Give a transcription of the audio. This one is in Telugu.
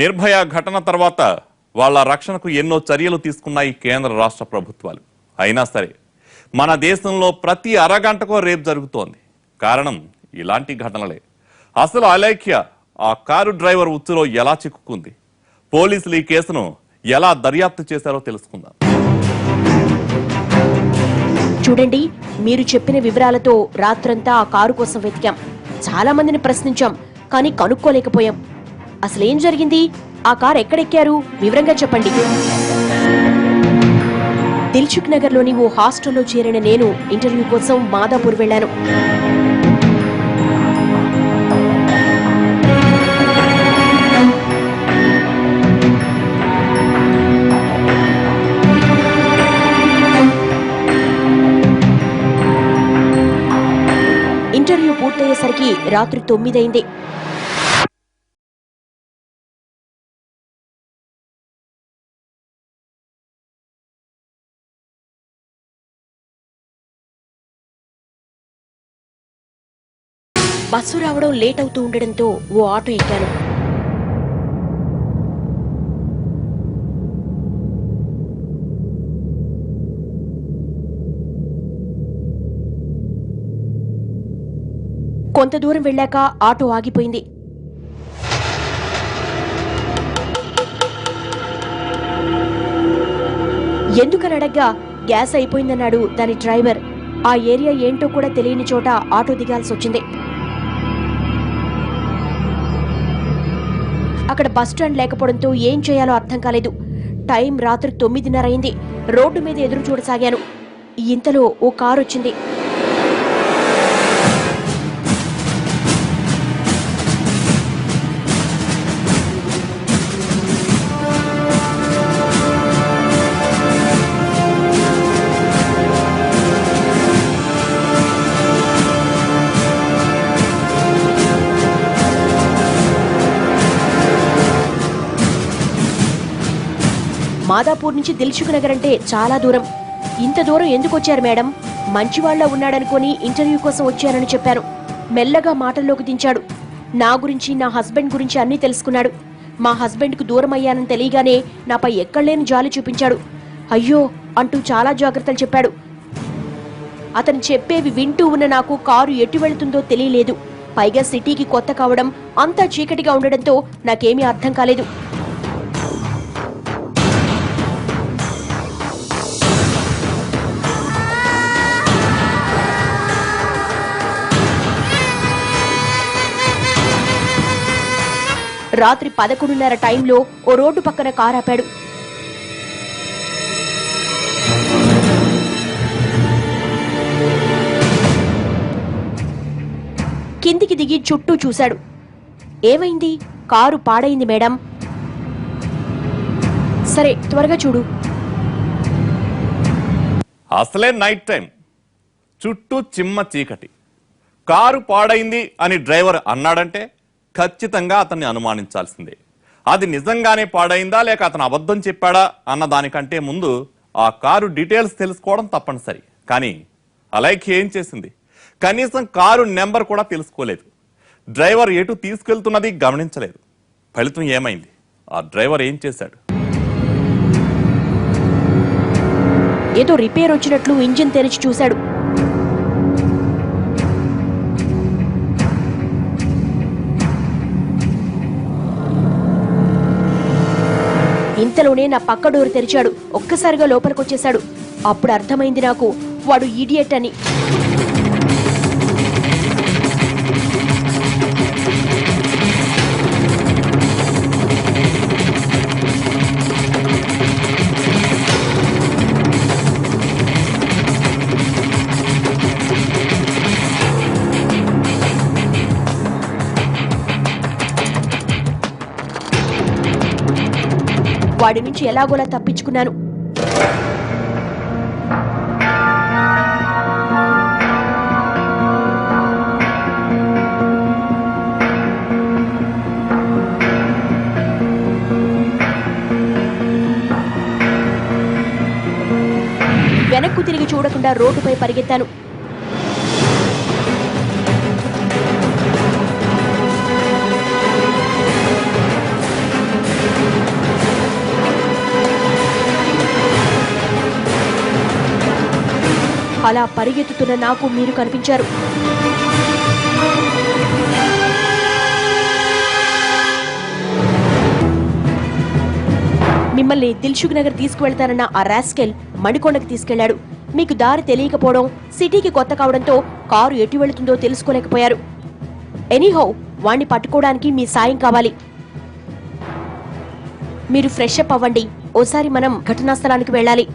నిర్భయ ఘటన తర్వాత వాళ్ళ రక్షణకు ఎన్నో చర్యలు తీసుకున్నాయి కేంద్ర రాష్ట్ర ప్రభుత్వాలు. అయినా సరే మన దేశంలో ప్రతి అరగంటకో రేపు జరుగుతోంది. కారణం ఇలాంటి ఘటనలే. అసలు అలేఖ్య ఆ కారు డ్రైవర్ ఉచ్చులో ఎలా చిక్కుకుంది? పోలీసులు ఈ కేసును ఎలా దర్యాప్తు చేశారో తెలుసుకుందాం. చూడండి మీరు చెప్పిన వివరాలతో రాత్రంతా ఆ కారు కోసం వెతికాం. చాలా మందిని ప్రశ్నించాం కానీ కనుక్కోలేకపోయాం. అసలేం జరిగింది? ఆ కారు ఎక్కడెక్కారు? వివరంగా చెప్పండి. దిల్చుక్ నగర్లోని ఓ హాస్టల్లో చేరిన నేను ఇంటర్వ్యూ కోసం మాదాపూర్ వెళ్ళాను. ఇంటర్వ్యూ పూర్తయ్యేసరికి రాత్రి తొమ్మిదైంది. బస్సు రావడం లేట్ అవుతూ ఉండడంతో ఓ ఆటో ఎక్కాను. కొంత దూరం వెళ్ళాక ఆటో ఆగిపోయింది. ఎందుకని అడగ్గా గ్యాస్ అయిపోయిందన్నాడు దాని డ్రైవర్. ఆ ఏరియా ఏంటో కూడా తెలియని చోట ఆటో దిగాల్సి వచ్చింది అక్కడ బస్ స్టాండ్ లేకపోవడంతో ఏం చేయాలో అర్థం కాలేదు. టైం రాత్రి తొమ్మిదిన్నర అయింది. రోడ్డు మీద ఎదురు చూడసాగాను. ఇంతలో ఓ కారు వచ్చింది. మాదాపూర్ నుంచి దిల్సుఖ్ నగర్ అంటే చాలా దూరం. ఇంత దూరం ఎందుకు వచ్చారు మేడం? మంచివాళ్ళ ఉన్నాడనుకొని ఇంటర్వ్యూ కోసం వచ్చానని చెప్పాను మెల్లగా మాటల్లోకి దించాడు. నా గురించి నా హస్బెండ్ గురించి అన్నీ తెలుసుకున్నాడు. మా హస్బెండ్కు దూరం అయ్యానని తెలియగానే నాపై ఎక్కడలేని జాలి చూపించాడు. అయ్యో అంటూ చాలా జాగ్రత్తలు చెప్పాడు. అతను చెప్పేవి వింటూ ఉన్న నాకు కారు ఎటు వెళుతుందో తెలియలేదు. పైగా సిటీకి కొత్త కావడం అంతా చీకటిగా ఉండడంతో నాకేమీ అర్థం కాలేదు. రాత్రి పదకొండున్నర టైంలో ఓ రోడ్డు పక్కన కారు ఆపాడు. కిందికి దిగి చుట్టూ చూశాడు. ఏమైంది? కారు పాడైంది మేడం. సరే త్వరగా చూడు. అసలే నైట్ టైం చుట్టూ చిమ్మ చీకటి. కారు పాడైంది అని డ్రైవర్ అన్నాడంటే ఖచ్చితంగా అతన్ని అనుమానించాల్సిందే. అది నిజంగానే పాడైందా లేక అతను అబద్ధం చెప్పాడా అన్న దానికంటే ముందు ఆ కారు డీటెయిల్స్ తెలుసుకోవడం తప్పనిసరి. కానీ అలైక్ ఏం చేసింది? కనీసం కారు నెంబర్ కూడా తెలుసుకోలేదు. డ్రైవర్ ఎటు తీసుకెళ్తున్నది గమనించలేదు. ఫలితం ఏమైంది? ఆ డ్రైవర్ ఏం చేశాడు? ఏదో రిపేర్ వచ్చినట్లు ఇంజిన్ తెరిచి చూశాడు. ఇంతలోనే నా పక్క డోర్ తెరిచాడు. ఒక్కసారిగా లోపలికొచ్చేశాడు. అప్పుడు అర్థమైంది నాకు వాడు ఈడియట్ అని. వాడి నుంచి ఎలాగోలా తప్పించుకున్నాను. వెనక్కు తిరిగి చూడకుండా రోడ్డుపై పరిగెత్తాను. అలా పరిగెత్తుతున్న నాకు మీరు కనిపించారు. మిమ్మల్ని దిల్సుఖ్ నగర్ తీసుకువెళ్తానన్న ఆ రాస్కెల్ మణికొండకి తీసుకెళ్ళాడు. మీకు దారి తెలియకపోవడం సిటీకి కొత్త కావడంతో కారు ఎటు వెళుతుందో తెలుసుకోలేకపోయారు. ఎనీహౌ వాణ్ణి పట్టుకోవడానికి మీ సాయం కావాలి. మీరు ఫ్రెష్ అప్ అవ్వండి. ఓసారి మనం ఘటనా స్థలానికి వెళ్ళాలి.